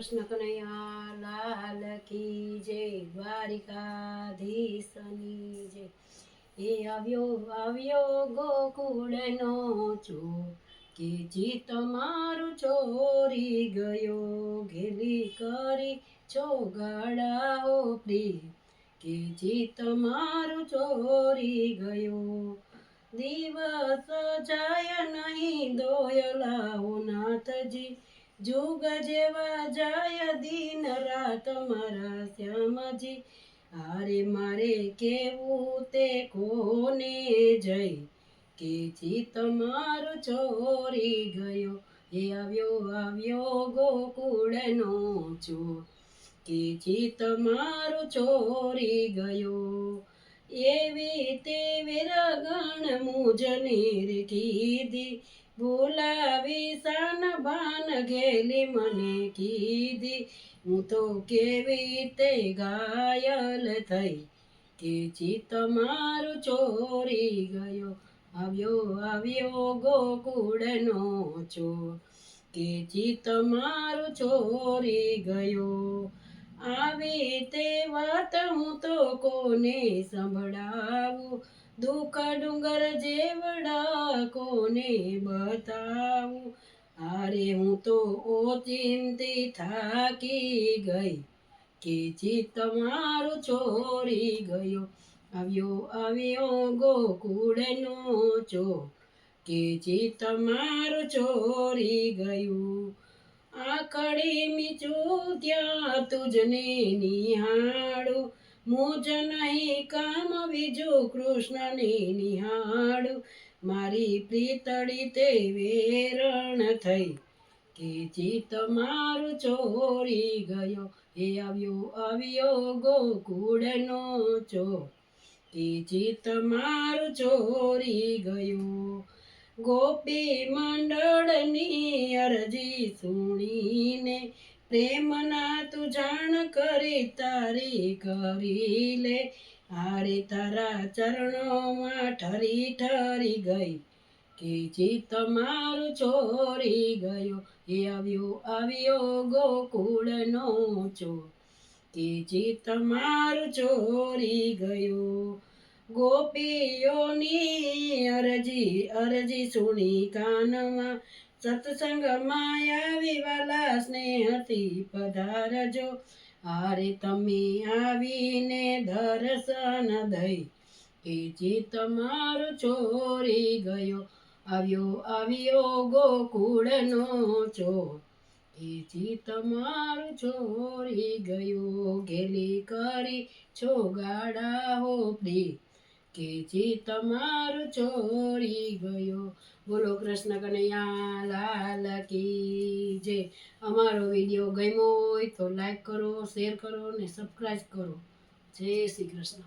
કૃષ્ણ કનૈયા, લાલ કી જય દ્વારિકાધીશની જય. એ આવ્યો આવ્યો ગોકુળનો ચો કે જી તમારું ચોરી ગયો ઘેલી કરી છો ગાડાઓ પ્રિય, કે જી તમારું ચોરી ગયો. દિવસ જાય નહીં દોયલાઓ નાથજી જુગ જેવા જાય દિન રાત મારા શ્યામજી. આરે મારે કેવું તે કોને જઈ? કે જી તમારો ચોરી ગયો, એ આવ્યો આવ્યો ગોકુળનો ચોર. કે જી તમારો ચોરી ગયો, એવી તેવી રગણ મુજની કીધી બોલાવી સાન બાન ગેલી મને કીધી. હું તો કેવી તે ઘાયલ થઈ કે ચિત્ત મારું ચોરી ગયો. આવ્યો આવ્યો ગોકુળનો ચોર કે ચિત્ત મારું ચોરી ગયો. આવી તે વાત હું તો કોને સંભળાવું દુઃખ ડુંગર જેવડા કોને બતાવું? અરે હું તો ઓચિંતી થાકી ગઈ કે જી તમારું ચોરી ગયો. આવ્યો આવ્યો ગોકુળનો ચો કે જી તમારું ચોરી ગયું. આખડી મીચું ત્યાં તુજને નિહાળું. મુજ નહીં કામ બીજું કૃષ્ણને નિહાળું. મારી પ્રીતળી તે વેરણ થઈ કે જી મારું ચોરી ગયો. એ આવ્યો આવ્યો ગોકુળનો ચો. કે જી મારું ચોરી ગયો. ગોપી મંડળની અરજી સુણીને પ્રેમના તું જાણ કરી, તારી કરી લે. હારે તારા ચરણોમાં ઠરી ઠરી ગઈ કે જી તમારું ચોરી ગયો, એ આવ્યો આવ્યો ગોકુળનો ચો કે જી તમારું ચોરી ગયો, ગોપીઓની અરજી અરજી સુણી કાનમાં. સત્સંગમાં આવી વાલા સ્નેહથી પધારજો. આરે તમે આવીને દર્શન દઈ કે જે તમારું ચોરી ગયો, આવ્યો આવ્યો ગોકુળનો કે જી તમારું ચોરી ગયો, ગેલી કરી છો ગાડા હો પ્રી કે જી તમારો ચોરી ગયો? બોલો કૃષ્ણ કનૈયા, લાલ કી જે. અમારો વીડિયો ગમ્યો હોય તો લાઈક કરો શેર કરો ને સબસ્ક્રાઈબ કરો. જય શ્રી કૃષ્ણ.